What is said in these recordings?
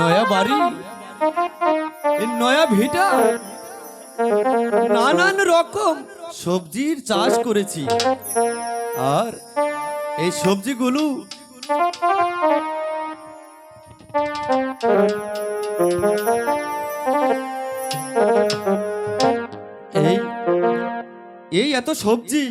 নয়া বাড়ি? নয়া ভিটা? নানান রকম সবজির চাষ করেছি। আর এই সবজিগুলো এই এই এত সবজি,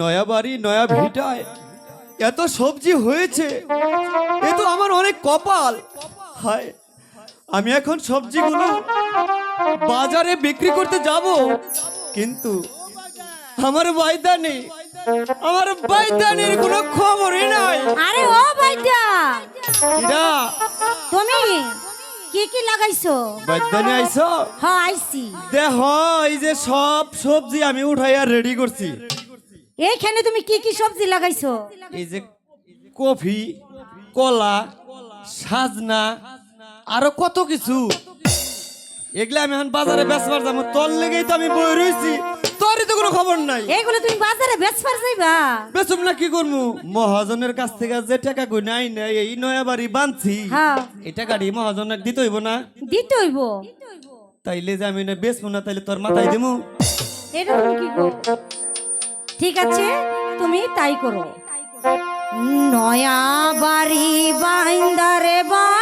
নয়া বাড়ি, নয়া ভিটায় এত সবজি হয়েছে। এ তো আমার অনেক কপাল। হায় আমি এখন সবজিগুলো বাজারে বিক্রি করতে যাব। কিন্তু আমার বাইদানি আমার বাইদানির কোনো খবরই নাই। আরে ও ভাইটা ইরা! তুমি কি কি লাগাইছো? বাইদানি আইছো? হ আইছি। দেহ এই যে সব সবজি আমি উঠাইয়া রেডি করছি। এইখানে তুমি কি কি সবজি লাগাইছো? এই যে কফি কলা সাজনা আরও কত কিছু। এগুলা আমি এখন বাজারে বেচবার যাব। তোর লেগেই তো আমি বই রয়েছি তোরই তো কোনো খবর নাই। এইগুলো তুমি বাজারে বেচবার যাইবা। বেচুম না কি করব মহাজনের কাছ থেকে যে টাকা কই নাই নাই এই নয়া বাড়ি বানছি। হ্যাঁ। এই টাকাটি মহাজনের দিতে হইব না। দিতে হইব। তাইলে যে আমি না বেচবো না তাইলে তোর মাথায় দিমু। এটা তুমি কি করো? ঠিক আছে তুমি তাই করো। নয়া বাড়ি বাইন্দারে বা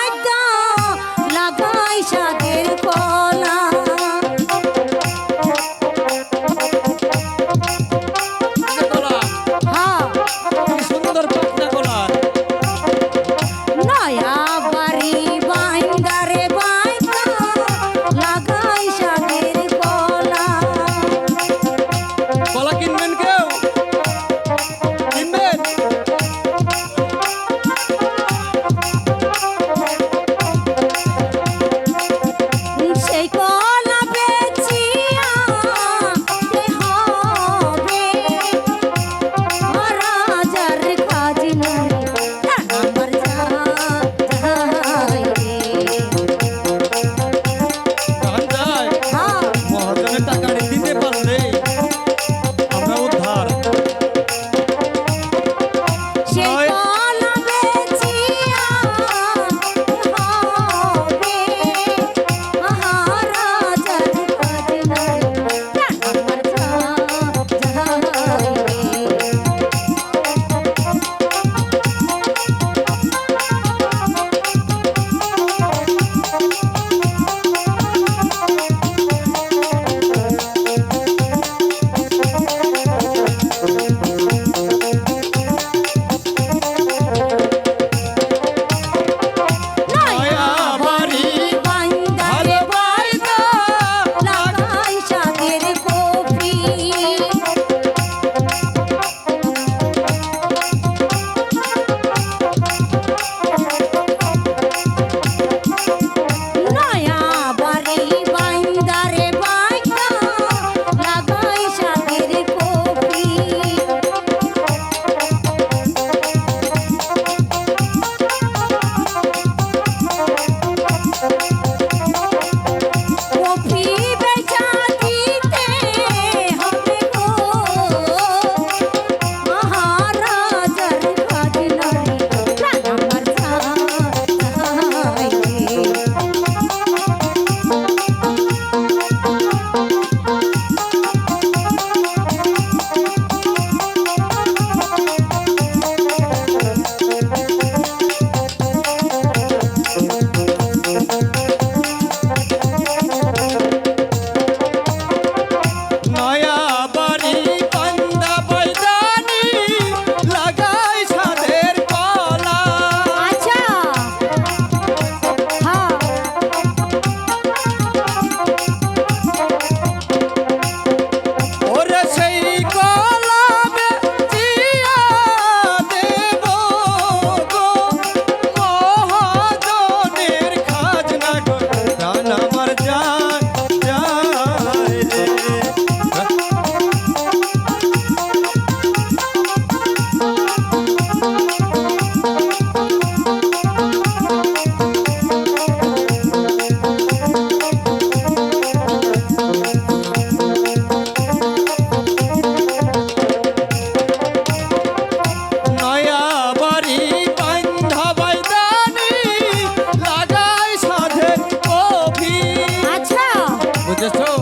Just